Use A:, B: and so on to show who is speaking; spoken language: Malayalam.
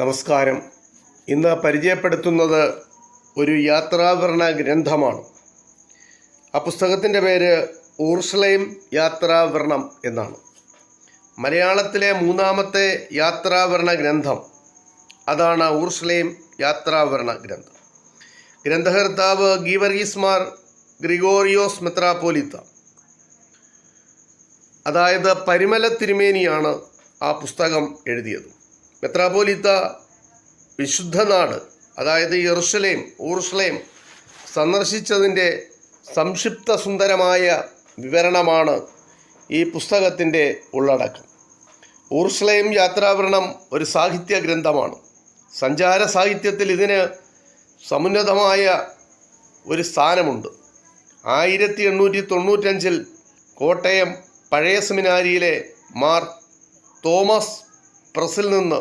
A: നമസ്കാരം. ഇന്ന് പരിചയപ്പെടുത്തുന്നത് ഒരു യാത്രാവരണ ഗ്രന്ഥമാണ്. ആ പുസ്തകത്തിന്റെ പേര് ഊർസ്ലൈം യാത്രാവരണം എന്നാണ്. മലയാളത്തിലെ മൂന്നാമത്തെ യാത്രാവരണ ഗ്രന്ഥം അതാണ് ഊർസ്ലൈം യാത്രാവരണ ഗ്രന്ഥം. ഗ്രന്ഥകർത്താവ് ഗീവർഗീസ്മാർ ഗ്രിഗോറിയോസ് മെത്രാപോലിത്ത അതായത് പരിമല തിരുമേനിയാണ് ആ പുസ്തകം എഴുതിയത്. മെത്രാപ്പോലിത്ത വിശുദ്ധ നാട് അതായത് യെറുഷലേം ഊർഷലേം സന്ദർശിച്ചതിന്റെ സംക്ഷിപ്ത സുന്ദരമായ വിവരണമാണ് ഈ പുസ്തകത്തിന്റെ ഉള്ളടക്കം. ഊർഷലേം യാത്രാവരണം ഒരു സാഹിത്യ ഗ്രന്ഥമാണ്. സഞ്ചാര സാഹിത്യത്തിൽ ഇതിന് സമുന്നതമായ ഒരു സ്ഥാനമുണ്ട്. ആയിരത്തി എണ്ണൂറ്റി തൊണ്ണൂറ്റഞ്ചിൽ കോട്ടയം പഴയ സെമിനാരിയിലെ മാർ തോമസ് പ്രസിൽ നിന്ന്